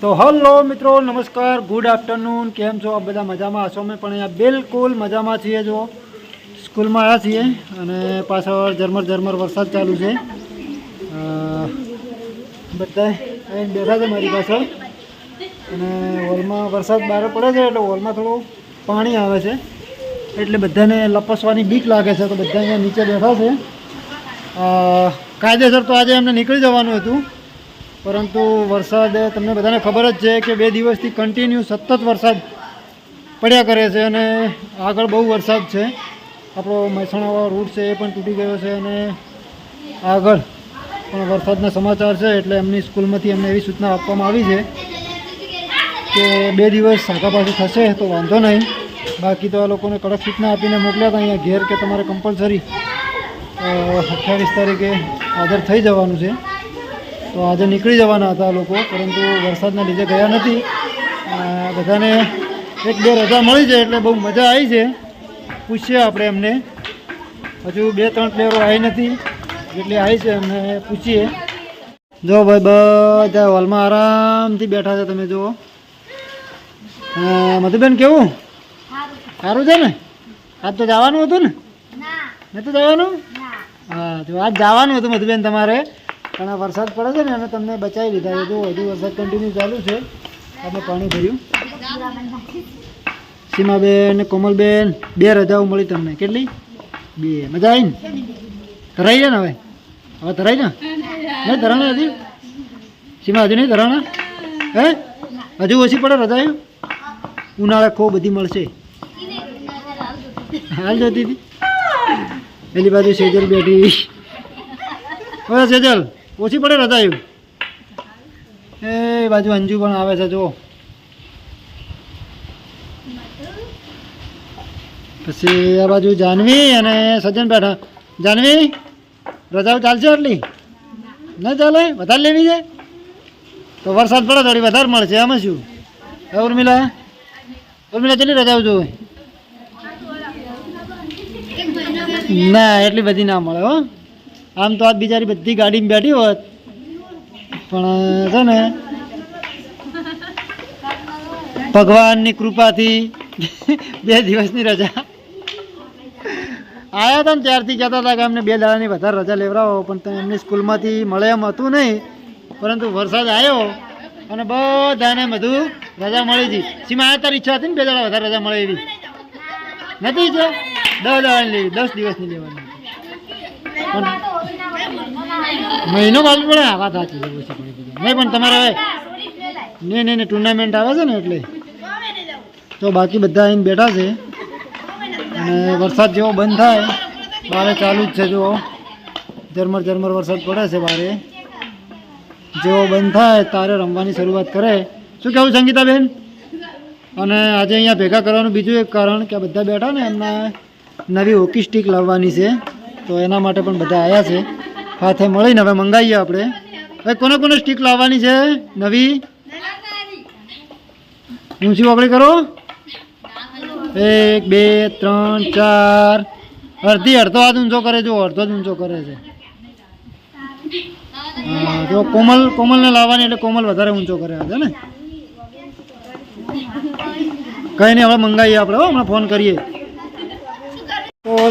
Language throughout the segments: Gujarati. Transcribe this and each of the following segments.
તો હલો મિત્રો, નમસ્કાર ગુડ આફ્ટરનૂન કેમ છો? આ બધા મજામાં હશો? અમે પણ અહીંયા બિલકુલ મજામાં છીએ જો. સ્કૂલમાં આવ્યા છીએ અને પાછળ ઝરમર ઝરમર વરસાદ ચાલુ છે. બધા અહીં બેઠા છે મારી પાછળ. અને હોલમાં વરસાદ બહાર પડે છે, એટલે હોલમાં થોડું પાણી આવે છે. એટલે બધાને લપસવાની બીક લાગે છે, તો બધા અહીંયા નીચે બેઠા છે. કાયદેસર તો આજે એમને નીકળી જવાનું હતું. પરંતુ વરસાદ, તમને બધાને ખબર જ છે કે બે દિવસથી કન્ટિન્યુ સતત વરસાદ પડ્યા કરે છે અને આગળ બહુ વરસાદ છે. આપણો મહેસાણાવાળો રૂટ છે એ પણ તૂટી ગયો છે અને આગળ પણ વરસાદના સમાચાર છે એટલે એમની સ્કૂલમાંથી એમને એવી સૂચના આપવામાં આવી છે કે બે દિવસ પાછું થશે તો વાંધો નહીં. બાકી તો આ લોકોને કડક સૂચના આપીને મોકલ્યા હતા અહીંયા ઘેર કે તમારે કમ્પલસરી અઠ્યાવીસ તારીખે હાજર થઈ જવાનું છે. તો આજે નીકળી જવાના હતા લોકો પરંતુ વરસાદના લીધે ગયા નથી. બધાને એક બે રજા મળી છે એટલે બહુ મજા આવી છે. પૂછીએ આપણે એમને. હજુ બે ત્રણ પ્લેયરો આવી નથી જેટલી આવી છે એમને પૂછીએ. જો ભાઈ બધા હોલમાં આરામથી બેઠા છે તમે જુઓ. મધુબેન કેવું? સારું છે ને? આજ તો જવાનું હતું ને? નતું જવાનું? હા તો આજ જવાનું હતું મધુબેન તમારે. પણ આ વરસાદ પડે છે ને, અમે તમને બચાવી લીધા છે. જો હજુ વરસાદ કન્ટિન્યુ ચાલુ છે. આપણે પાણી ભર્યું. સીમાબેન કોમલબેન, બે રજાઓ મળી તમને. કેટલી? બે. મજા આવી ને? ધરાઈ ને હવે? હવે ધરાઈ ને નહીં ધરાણા હજી? સીમા હજુ નહીં ધરાણા? હે? હજુ ઓછી પડે રજાઓ ઉનાળે ખૂબ બધી મળશે. હાલ જતી હતી. પેલી બાજુ સેજલ બેઠી. હવે સેજલ. ઓછી પડે રજા એવું એ બાજુ અંજુ પણ આવે છે જો પછી આ બાજુ જાનવી અને સજ્જન બેઠા. જાનવી, રજાઓ ચાલશે આટલી? ના ચાલે? વધારે લેવી છે? તો વરસાદ પડે થોડી, વધારે મળશે, આમાં શું? હે ઉર્મિલા ઉર્મિલા, કેટલી રજાઓ જોવે? ના, એટલી બધી ના મળે, હો. આમ તો આજ બિચારી બધી ગાડીમાં બેઠી હોત. પણ છે ને, ભગવાનની કૃપાથી બે દિવસની રજા. આવ્યા હતા ને ત્યારથી કહેતા હતા કે અમને બે દાડાની વધારે રજા લેવડાવો, પણ એમની સ્કૂલમાંથી મળે એમ હતું નહીં. પરંતુ વરસાદ આવ્યો અને બધાને બધું રજા મળી હતી. સીમા તારી ઈચ્છા હતી ને બે દાડા વધારે રજા મળે એવી? નથી ઈચ્છા? દસ દાડાની લેવી, દસ દિવસની લેવાની. પણ મહિનો બાજુ પડે? આ વાત સાચી છે નહીં, પણ તમારે નહીં નહીં ટુર્નામેન્ટ આવે છે ને એટલે. તો બાકી બધા આવીને બેઠા છે. અને વરસાદ જેવો બંધ થાય. બારે ચાલુ જ છે જો ઝરમર ઝરમર વરસાદ પડે છે બારે. જેવો બંધ થાય, તારે રમવાની શરૂઆત કરે. શું કહેવું સંગીતાબેન? અને આજે અહીંયા ભેગા કરવાનું બીજું એક કારણ કે બધા બેઠા ને એમને નવી હોકી સ્ટીક લાવવાની છે. તો એના માટે પણ બધા આવ્યા છે. હાથે મળીને હવે મંગાવીએ આપણે. હવે કોને કોને સ્ટીક લાવવાની છે? નવી? ઊંચી વાપરી કરો? એક બે ત્રણ ચાર. અડધી અડધો હાથ ઊંચો કરે જો અડધો જ ઊંચો કરે છે. હા, જો કોમલ કોમલને લાવવાની એટલે કોમલ વધારે ઊંચો કરે છે ને? કંઈ નહીં હવે મંગાવીએ આપણે હો હમણાં ફોન કરીએ.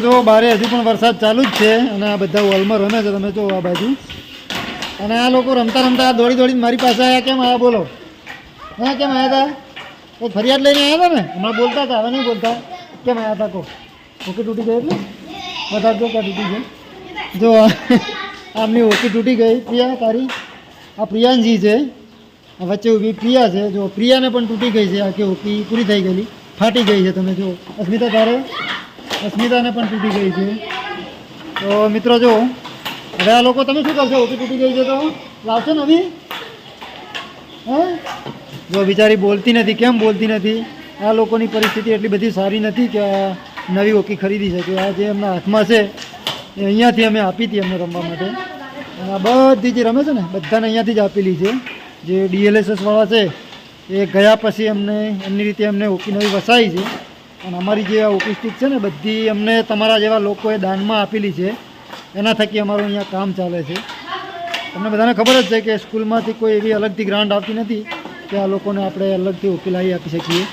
જો બારે હજી પણ વરસાદ ચાલુ જ છે અને આ બધા હોલમાં રમે છે, તમે જો આ બાજુ. અને આ લોકો રમતા રમતા દોડી દોડીને મારી પાસે આવ્યા કેમ આવ્યા બોલો? હા, કેમ આવ્યા હતા એ ફરિયાદ લઈને આવ્યા હતા ને? હમણાં બોલતા હતા, હવે નહીં બોલતા. કેમ આવ્યા હતા કહો? ઓકે તૂટી ગઈ એટલે? બતાવજો ક્યાં તૂટી ગઈ જો આમની ઓકી તૂટી ગઈ. પ્રિયા, તારી? આ પ્રિયાંશજી છે. વચ્ચે ઊભી પ્રિયા છે. જો પ્રિયાને પણ તૂટી ગઈ છે આખી ઓકી પૂરી થઈ ગયેલી. ફાટી ગઈ છે, તમે જો. અસ્મિતા, તારે? અસ્મિતાને પણ તૂટી ગઈ છે. તો મિત્રો જો, હવે આ લોકો તમે શું કરશો? ઓકી તૂટી ગઈ છે તો? લાવશો નવી હે? જો બિચારી બોલતી નથી, કેમ બોલતી નથી? આ લોકોની પરિસ્થિતિ એટલી બધી સારી નથી કે નવી ઓકી ખરીદી શકે. આ જે એમના હાથમાં છે, એ અહીંયાથી અમે આપી હતી એમને રમવા માટે. અને આ બધી જે રમે છે ને, બધાને અહીંયાથી જ આપેલી છે. જે ડીએલએસએસવાળા છે, એ ગયા પછી અમને એમની રીતે અમને ઓકી નવી વસાવી છે. અને અમારી જે ઉપસ્થિત છે ને, બધી અમને તમારા જેવા લોકોએ દાનમાં આપેલી છે. એના થકી અમારું અહીંયા કામ ચાલે છે. તમને બધાને ખબર જ છે કે સ્કૂલમાંથી કોઈ એવી અલગથી ગ્રાન્ટ આવતી નથી કે આ લોકોને આપણે અલગથી ઉકેલાવી આપી શકીએ.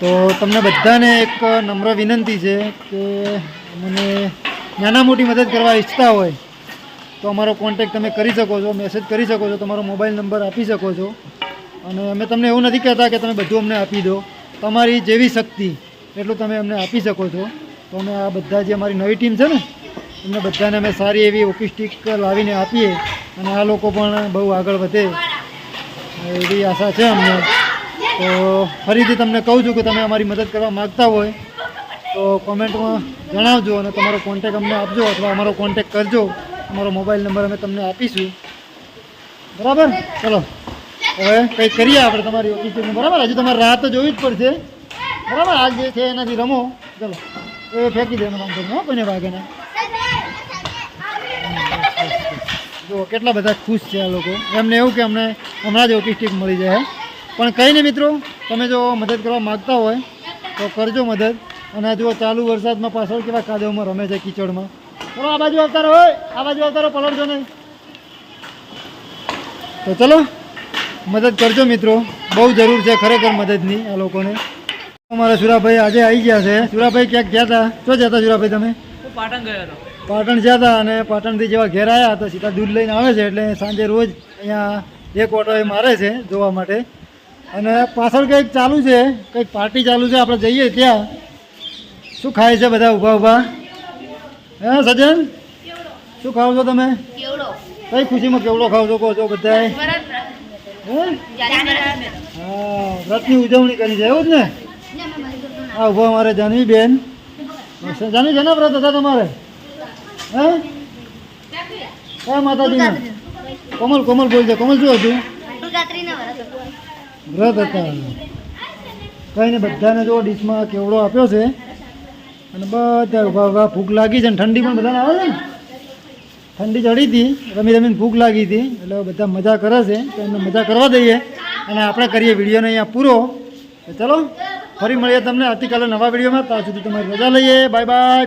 તો તમને બધાને એક નમ્ર વિનંતી છે કે મને નાના મોટી મદદ કરવા ઈચ્છતા હોય, તો અમારો કોન્ટેક તમે કરી શકો છો, મેસેજ કરી શકો છો, તમારો મોબાઈલ નંબર આપી શકો છો. અને અમે તમને એવું નથી કહેતા કે તમે બધું અમને આપી દો. તમારી જેવી શક્તિ એટલું તમે અમને આપી શકો છો. તો અમે આ બધા જે અમારી નવી ટીમ છે ને, એમને બધાને અમે સારી એવી ઓકી સ્ટીક લાવીને આપીએ અને આ લોકો પણ બહુ આગળ વધે એવી આશા છે અમને. તો ફરીથી તમને કહું છું કે તમે અમારી મદદ કરવા માગતા હોય તો કોમેન્ટમાં જણાવજો અને તમારો કોન્ટેક અમને આપજો અથવા અમારો કોન્ટેક કરજો. અમારો મોબાઈલ નંબર અમે તમને આપીશું. બરાબર? ચલો. હવે કંઈક કરીએ આપણે તમારી ઓફિસનું બરાબર? હજી તમારે રાહ જોવી જ પડશે. બરાબર? આ જે છે એનાથી રમો. ચલો. એ ફેંકી દેવાનું કામ કરીને કોઈને વાગે ના. જો કેટલા બધા ખુશ છે આ લોકો. એમને એવું કે અમને હમણાં જ ઓકી સ્ટીક મળી જાય પણ કંઈ નહીં મિત્રો, તમે જો મદદ કરવા માગતા હોય, તો કરજો મદદ. અને જુઓ, ચાલુ વરસાદમાં પાછળ કેવા કાદવમાં રમે છે કીચડમાં. ચલો, આ બાજુ આવતા હોય આ બાજુ આવતા રહો, પલળજો નહીં. તો ચલો. મદદ કરજો મિત્રો. બહુ જરૂર છે ખરેખર મદદની આ લોકોને. અમારા સુરાભાઈ આજે આવી ગયા છે. સુરાભાઈ ક્યાંક ગયા હતા શું જતા સુરાભાઈ તમે? પાટણ ગયા હતા. પાટણ ગયા હતા અને પાટણથી જેવા ઘેર આવ્યા તો સીધા દૂધ લઈને આવે છે એટલે સાંજે રોજ અહીંયા એક ઓટો એ મારે છે જોવા માટે. અને પાછળ કંઈક ચાલુ છે કંઈક પાર્ટી ચાલુ છે આપણે જઈએ ત્યાં. શું ખાય છે બધા ઊભા ઊભા? હે સજન? શું ખાવ છો તમે? કઈ ખુશીમાં કેવડો ખાવ છો કહો છો બધાએ ભરત હે? વ્રતની ઉજવણી કરી છે, એવું જ ને? આ ઊભો અમારે જાનવી બેન. જાનવી છે ને વ્રત હતા તમારે? હે? માતાજી માતાજીના? કોમલ કોમલ બોલજો કોમલ શું હતું? વ્રત હતા. કઈ ને બધાને જો ડીશમાં કેવડો આપ્યો છે. અને બધા ઊભા ઊભા ભૂખ લાગી છે ને, ઠંડી પણ બધાને આવે છે ને? ઠંડી ચડી હતી, રમી રમીને ભૂખ લાગી હતી, એટલે બધા મજા કરે છે, તો એમને મજા કરવા દઈએ અને આપણે કરીએ વિડીયોને અહીંયા પૂરો. ચલો, ફરી મળીએ તમને આવતીકાલે નવા વિડીયોમાં. ત્યાં સુધી તમારી રજા લઈએ. Bye bye.